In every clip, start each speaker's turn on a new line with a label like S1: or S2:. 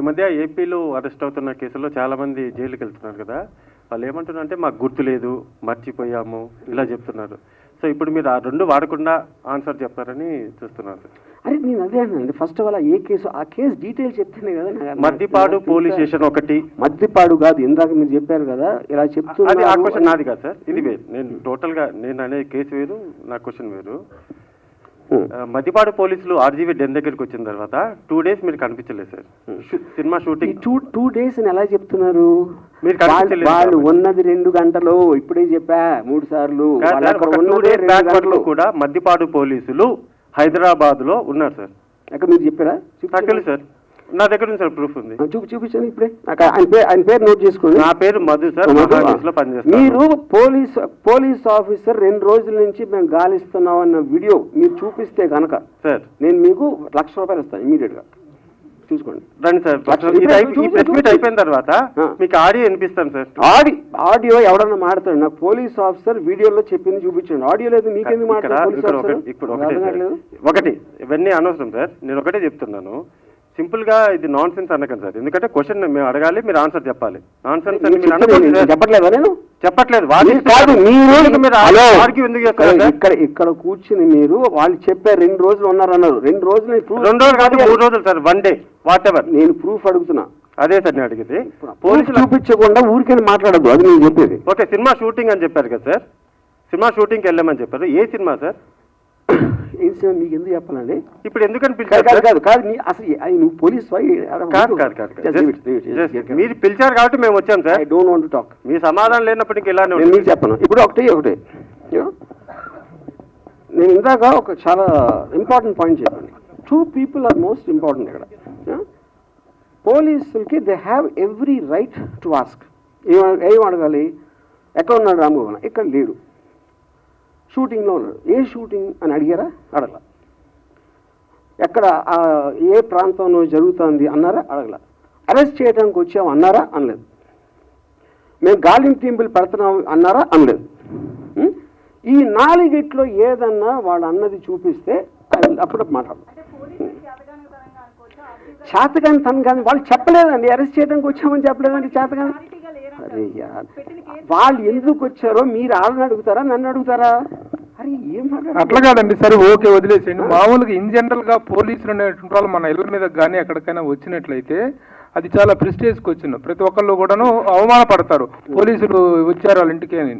S1: ఈ మధ్య ఏపీలో అరెస్ట్ అవుతున్న కేసుల్లో చాలా మంది జైలుకి వెళ్తున్నారు కదా. వాళ్ళు ఏమంటున్నారు అంటే మాకు గుర్తు లేదు మర్చిపోయాము ఇలా చెప్తున్నారు. సో ఇప్పుడు మీరు ఆ రెండు వాడకుండా ఆన్సర్ చెప్తారని చూస్తున్నారు.
S2: అరే నేను అదే అన్నానండి. ఫస్ట్ ఆఫ్ ఆల్ ఏ కేసు ఆ కేసు డీటెయిల్ చెప్తేనే కదా
S1: మద్దిపాడు పోలీస్? స్టేషన్ ఒకటి.
S2: మద్దిపాడు కాదు ఇందాక మీరు చెప్పారు కదా ఇలా
S1: అది ఆ
S2: చెప్తున్నారు
S1: క్వశ్చన్ నాది కాదు సార్. ఇది వేరు. నేను టోటల్గా నేను అనే కేసు వేరు నా క్వశ్చన్ వేరు.
S2: Hmm.
S1: ఆ, మద్దిపాడు పోలీసులు ఆర్జీవీ డెన్ దగ్గరికి వచ్చిన తర్వాత టూ డేస్ మీరు కనిపించలేదు sir. Shoe- cinema shooting.
S2: Two two days అని ఎలా చెప్తున్నారు?
S1: మీరు
S2: వాళ్ళు-. ఉన్నది రెండు గంటలు ఇప్పుడే చెప్పా మూడు సార్లు.
S1: కూడా మద్దిపాడు పోలీసులు హైదరాబాద్లో ఉన్నారు సార్.
S2: అక్కడ మీరు చెప్పారా?
S1: సార్. నా దగ్గర ఉంది సార్ ప్రూఫ్ ఉంది.
S2: చూపి చూపించండి ఇప్పుడే. నాకు ఆయన పేరు ఆయన పేరు నోట్ చేసుకోండి.
S1: నా పేరు మధు సార్లో పనిచేస్తాను.
S2: మీరు పోలీస్ పోలీస్ ఆఫీసర్ రెండు రోజుల నుంచి మేము గాలిస్తున్నాం అన్న వీడియో మీరు చూపిస్తే కనుక
S1: సార్.
S2: నేను మీకు లక్ష రూపాయలు ఇస్తాను ఇమీడియట్గా. చూసుకోండి.
S1: రండి సార్ ప్రెస్ మీట్ అయిపోయిన తర్వాత. మీకు ఆడియో వినిపిస్తాను సార్.
S2: ఆడి ఆడియో ఎవడన్నా మాడతాడు. నాకు పోలీస్ ఆఫీసర్ వీడియోలో చెప్పింది చూపించండి. ఆడియో లేదు
S1: ఒకటి ఇప్పుడు? ఒకటి ఇవన్నీ అనవసరం సార్. నేను ఒకటే చెప్తున్నాను. సింపుల్గా ఇది నాన్ సెన్స్ అనకండి సార్. ఎందుకంటే క్వశ్చన్ మేము అడగాలి మీరు ఆన్సర్ చెప్పాలి. నాన్ సెన్స్ అని మీరు సార్.
S2: చెప్పట్లేదా నేను?
S1: చెప్పట్లేదు.
S2: మీరు
S1: వాదిస్తున్నారు.
S2: కాదు మీరు
S1: ఎందుకు మీరు
S2: హలో.
S1: ఆర్గ్యూ ఎందుకు చేస్తారు సార్?
S2: ఇక్కడ ఇక్కడ కూర్చుని మీరు వాళ్ళు చెప్పారు రెండు రోజులు ఉన్నారు రెండు రోజులు నేను proof-
S1: రెండు రోజులు కాదు మూడు రోజులు sir. One day whatever
S2: నేను ప్రూఫ్ అడుగుతున్నా.
S1: అదే సార్ నేను అడిగింది.
S2: పోలీసులు
S1: పోలీసులు
S2: చూపించకుండా ఊరికే మాట్లాడద్దు అది నేను చెప్పేది.
S1: ఓకే సినిమా షూటింగ్ అని చెప్పారు కదా సార్. సినిమా షూటింగ్కి వెళ్ళామని చెప్పారు. ఏ సినిమా సార్?
S2: ఏం మీకు ఎందుకు చెప్పాలండి?
S1: ఇప్పుడు ఎందుకని పిలిచారు?
S2: కాదు? కాదు కాదు నీ అసలు నువ్వు పోలీస్
S1: కాదు కాదు కాదు మీరు పిలిచారు కాబట్టి మేము వచ్చాం
S2: I
S1: sir
S2: don't want talk
S1: మీ సమాధానం లేనప్పుడు ఇలానే
S2: నేను. మీకు చెప్పను. ఇప్పుడు ఒకటి ఒకటి? నేను ఇందాక ఒక చాలా ఇంపార్టెంట్ పాయింట్ చెప్పాను. Two people are most important ఇక్కడ? పోలీసులకి they have every right to ask ఏం ఏం అడగాలి? ఎక్కడ ఉన్నాడు రామగోపాల్ ఇక్కడ లేడు. షూటింగ్లో ఉన్నాడు ఏ షూటింగ్ అని అడిగారా? అడగల. ఎక్కడ ఏ ప్రాంతంలో జరుగుతుంది అన్నారా? అడగల. అరెస్ట్ చేయడానికి వచ్చాం అన్నారా? అనలేదు. మేము గాలింగ్ టీంపుల్ పెడుతున్నాం అన్నారా? అనలేదు? ఈ నాలుగిట్లో ఏదన్నా వాడు అన్నది చూపిస్తే అప్పుడు మాట్లాడు చేతగాని తను కానీ వాళ్ళు చెప్పలేదండి. అరెస్ట్ చేయడానికి వచ్చామని చెప్పలేదండి చేతగాని. అరే వాళ్ళు ఎందుకు వచ్చారో మీరు వాళ్ళని అడుగుతారా? నన్ను అడుగుతారా?
S3: అట్లా కాదండి సరే ఓకే వదిలేసేయండి. మామూలుగా ఇన్ జనరల్గా పోలీసులు అనేటువంటి వాళ్ళు మన ఇళ్ళ మీద కానీ ఎక్కడికైనా వచ్చినట్లయితే అది చాలా ప్రెస్టేజ్కి వచ్చిన ప్రతి ఒక్కళ్ళు కూడాను అవమానపడతారు. పోలీసులు వచ్చారు వాళ్ళ ఇంటికి అని.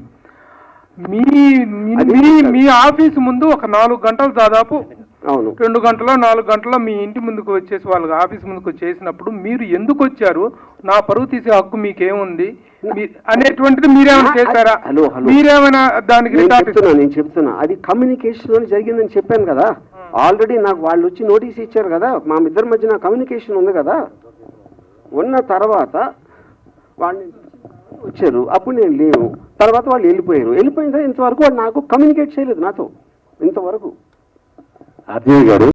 S3: మీ మీ- మీ మీ ఆఫీస్ ముందు ఒక నాలుగు గంటలు దాదాపు
S2: అవును.
S3: రెండు గంటలో నాలుగు గంటలో మీ ఇంటి ముందుకు వచ్చేసి వాళ్ళ ఆఫీస్ ముందుకు చేసినప్పుడు మీరు ఎందుకు వచ్చారు? నా పరువు తీసే హక్కు మీకేముంది? అనేటువంటిది మీరేమైనా చేశారా?
S2: Hello, hello.
S3: మీరేమైనా దానికి
S2: చెప్తున్నా నేను చెప్తున్నా. అది కమ్యూనికేషన్ జరిగిందని చెప్పాను కదా. ఆల్రెడీ నాకు వాళ్ళు వచ్చి నోటీస్ ఇచ్చారు కదా. మా ఇద్దరి మధ్యన కమ్యూనికేషన్ ఉంది కదా. ఉన్న తర్వాత వాళ్ళని వచ్చారు. అప్పుడు నేను లేను. తర్వాత వాళ్ళు వెళ్ళిపోయారు. వెళ్ళిపోయిన తర్వాత ఇంతవరకు వాళ్ళు నాకు కమ్యూనికేట్ చేయలేదు నాతో. ఇంతవరకు.
S4: ఆర్జీవి గారు.